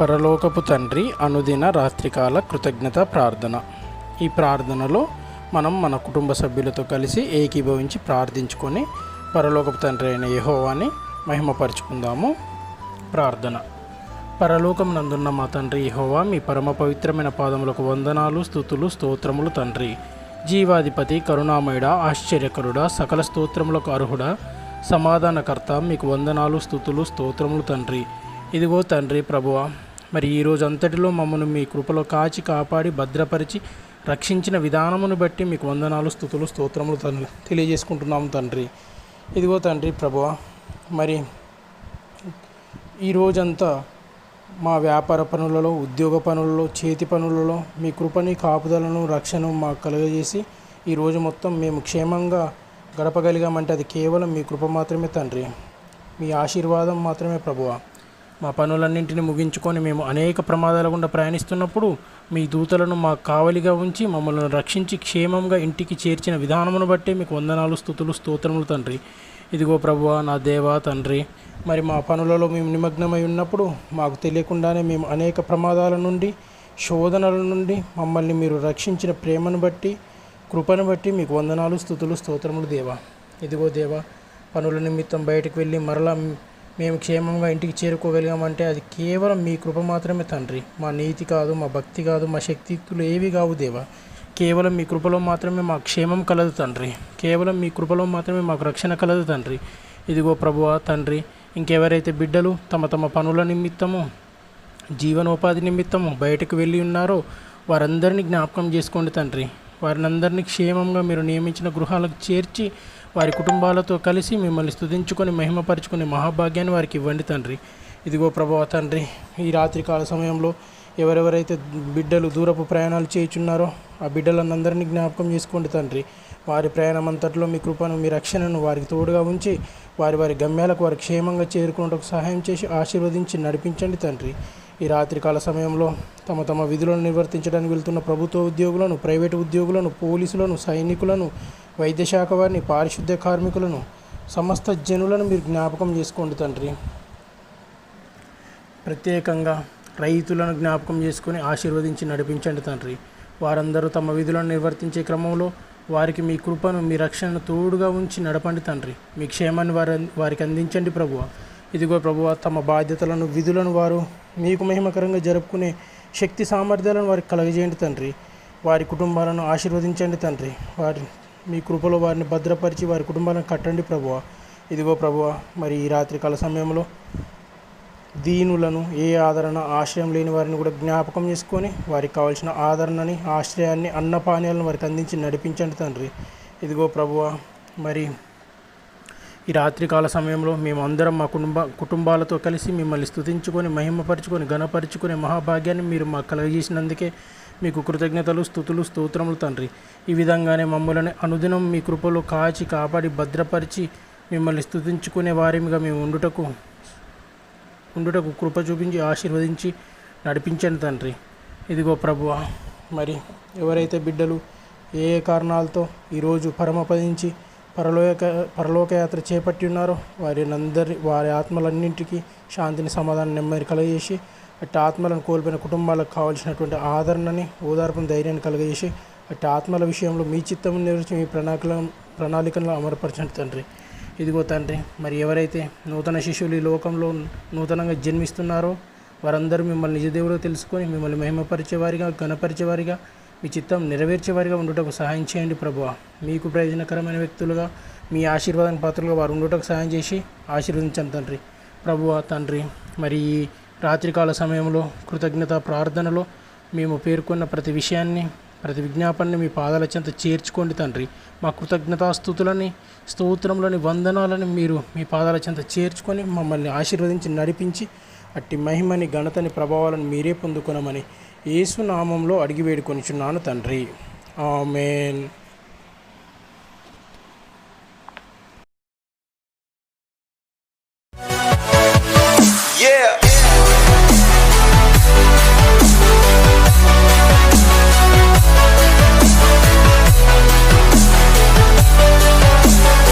పరలోకపు తండ్రి అనుదిన రాత్రికాల కృతజ్ఞత ప్రార్థన. ఈ ప్రార్థనలో మనం మన కుటుంబ సభ్యులతో కలిసి ఏకీభవించి ప్రార్థించుకొని పరలోకపు తండ్రి అయిన యహోవాని మహిమపరుచుకుందాము. ప్రార్థన. పరలోకం నందున్న మా తండ్రి యహోవా మీ పరమ పవిత్రమైన పాదములకు వందనాలు స్థుతులు స్తోత్రములు తండ్రి. జీవాధిపతి కరుణామయుడ ఆశ్చర్యకరుడ సకల స్తోత్రములకు అర్హుడ సమాధానకర్త మీకు వందనాలు స్థుతులు స్తోత్రములు తండ్రి. ఇదిగో తండ్రి ప్రభువా మరి ఈ రోజు అంతటిలో మమ్మల్ని మీ కృపలో కాచి కాపాడి భద్రపరిచి రక్షించిన విధానమును బట్టి మీకు వందనాలు స్థుతులు స్తోత్రములు తండ్రి తెలియజేసుకుంటున్నాము తండ్రి. ఇదిగో తండ్రి ప్రభువ మరి ఈ రోజంతా మా వ్యాపార పనులలో ఉద్యోగ పనులలో చేతి పనులలో మీ కృపని కాపుదలను రక్షణను మాకు కలుగజేసి ఈ రోజు మొత్తం మేము క్షేమంగా గడపగలిగామంటే అది కేవలం మీ కృప మాత్రమే తండ్రి. మీ ఆశీర్వాదం మాత్రమే ప్రభువ. మా పనులన్నింటిని ముగించుకొని మేము అనేక ప్రమాదాల గుండా ప్రయాణిస్తున్నప్పుడు మీ దూతలను మాకు కావలిగా ఉంచి మమ్మల్ని రక్షించి క్షేమంగా ఇంటికి చేర్చిన విధానమును బట్టి మీకు వందనాలు స్థుతులు స్తోత్రములు తండ్రి. ఇదిగో ప్రభువా నా దేవా తండ్రి. మరి మా పనులలో మేము నిమగ్నమై ఉన్నప్పుడు మాకు తెలియకుండానే మేము అనేక ప్రమాదాల నుండి శోధనల నుండి మమ్మల్ని మీరు రక్షించిన ప్రేమను బట్టి కృపను బట్టి మీకు వందనాలు స్థుతులు స్తోత్రములు దేవా. ఇదిగో దేవా పనుల నిమిత్తం బయటకు వెళ్ళి మరలా మేము క్షేమంగా ఇంటికి చేరుకోగలిగామంటే అది కేవలం మీ కృప మాత్రమే తండ్రి. మా నీతి కాదు మా భక్తి కాదు మా శక్తియుక్తులు ఏవి కావు దేవా. కేవలం మీ కృపలో మాత్రమే మా క్షేమం కలదు తండ్రి. కేవలం మీ కృపలో మాత్రమే మాకు రక్షణ కలదు తండ్రి. ఇదిగో ప్రభువా తండ్రి ఇంకెవరైతే బిడ్డలు తమ తమ పనుల నిమిత్తము జీవనోపాధి నిమిత్తము బయటకు వెళ్ళి ఉన్నారో వారందరినీ జ్ఞాపకం చేసుకోండి తండ్రి. వారిని అందరినీ క్షేమంగా మీరు నియమించిన గృహాలకు చేర్చి వారి కుటుంబాలతో కలిసి మిమ్మల్ని స్థుతించుకొని మహిమపరుచుకునే మహాభాగ్యాన్ని వారికి ఇవ్వండి తండ్రి. ఇదిగో ప్రభావ తండ్రి ఈ రాత్రికాల సమయంలో ఎవరెవరైతే బిడ్డలు దూరపు ప్రయాణాలు చేయుచున్నారో ఆ బిడ్డలందరినీ జ్ఞాపకం చేసుకోండి తండ్రి. వారి ప్రయాణం అంతట్లో మీ కృపను మీ రక్షణను వారికి తోడుగా ఉంచి వారి వారి గమ్యాలకు వారి క్షేమంగా చేరుకున్నట్టుకు సహాయం చేసి ఆశీర్వదించి నడిపించండి తండ్రి. ఈ రాత్రికాల సమయంలో తమ తమ విధులను నిర్వర్తించడానికి వెళ్తున్న ప్రభుత్వ ఉద్యోగులను ప్రైవేటు ఉద్యోగులను పోలీసులను సైనికులను వైద్యశాఖ వారిని పారిశుద్ధ్య కార్మికులను సమస్త జనులను మీరు జ్ఞాపకం చేసుకోండి తండ్రి. ప్రత్యేకంగా రైతులను జ్ఞాపకం చేసుకొని ఆశీర్వదించి నడిపించండి తండ్రి. వారందరూ తమ విధులను నిర్వర్తించే క్రమంలో వారికి మీ కృపను మీ రక్షణను తోడుగా ఉంచి నడపండి తండ్రి. మీ క్షేమాన్ని వారి వారికి అందించండి ప్రభువ. ఇదిగో ప్రభువ తమ బాధ్యతలను విధులను వారు మీకు మహిమకరంగా జరుపుకునే శక్తి సామర్థ్యాలను వారికి కలగజేయండి తండ్రి. వారి కుటుంబాలను ఆశీర్వదించండి తండ్రి. వారి మీ కృపలో వారిని భద్రపరిచి వారి కుటుంబాలను కట్టండి ప్రభువ. ఇదిగో ప్రభువ మరి ఈ రాత్రికాల సమయంలో దీనులను ఏ ఆదరణ ఆశ్రయం లేని వారిని కూడా జ్ఞాపకం చేసుకొని వారికి కావాల్సిన ఆదరణని ఆశ్రయాన్ని అన్నపానీయాలను వారికి అందించి నడిపించండి తండ్రి. ఇదిగో ప్రభువ మరి ఈ రాత్రికాల సమయంలో మేము అందరం మా కుటుంబ కుటుంబాలతో కలిసి మిమ్మల్ని స్తుతించుకొని మహిమపరుచుకొని ఘనపరుచుకునే మహాభాగ్యాన్ని మీరు మాకు కలగజేసినందుకే మీకు కృతజ్ఞతలు స్థుతులు స్తోత్రములు తండ్రి. ఈ విధంగానే మమ్మల్ని అనుదినం మీ కృపలో కాచి కాపాడి భద్రపరిచి మిమ్మల్ని స్థుతించుకునే వారిగా మేము ఉండుటకు ఉండుటకు కృప చూపించి ఆశీర్వదించి నడిపించండి తండ్రి. ఇదిగో ప్రభువ మరి ఎవరైతే బిడ్డలు ఏ ఏ కారణాలతో ఈరోజు పరమపదించి పరలోక పరలోకయాత్ర చేపట్టి ఉన్నారో వారినందరి వారి ఆత్మలన్నింటికి శాంతిని సమాధానం నెమ్మది కలగజేసి అట్టి ఆత్మలను కోల్పోయిన కుటుంబాలకు కావాల్సినటువంటి ఆదరణని ఓదార్పును ధైర్యాన్ని కలగజేసి అట్టి ఆత్మల విషయంలో మీ చిత్తం నెరవేర్చి మీ ప్రణాళికల ప్రణాళికలను అమరపరచండి తండ్రి. ఇదిగో తండ్రి మరి ఎవరైతే నూతన శిష్యులు ఈ లోకంలో నూతనంగా జన్మిస్తున్నారో వారందరూ మిమ్మల్ని నిజదేవుడో తెలుసుకొని మిమ్మల్ని మహిమపరిచేవారిగా ఘనపరిచేవారిగా మీ చిత్తం నెరవేర్చేవారిగా ఉండుటకు సహాయం చేయండి ప్రభువ. మీకు ప్రయోజనకరమైన వ్యక్తులుగా మీ ఆశీర్వాదానికి పాత్రలుగా వారు ఉండుటకు సహాయం చేసి ఆశీర్వదించండి తండ్రి. ప్రభువ తండ్రి మరి ఈ రాత్రికాల సమయంలో కృతజ్ఞత ప్రార్థనలో మేము పేర్కొన్న ప్రతి విషయాన్ని ప్రతి విజ్ఞాపనని మీ పాదాల చెంత చేర్చుకోండి తండ్రి. మా కృతజ్ఞతాస్థుతులని స్తోత్రంలోని వందనాలని మీరు మీ పాదాల చెంత చేర్చుకొని మమ్మల్ని ఆశీర్వదించి నడిపించి అట్టి మహిమని ఘనతని ప్రభావాలను మీరే పొందుకునమని యేసు నామంలో అడిగి వేడుకొనిచున్నాను తండ్రి. ఆమెన్.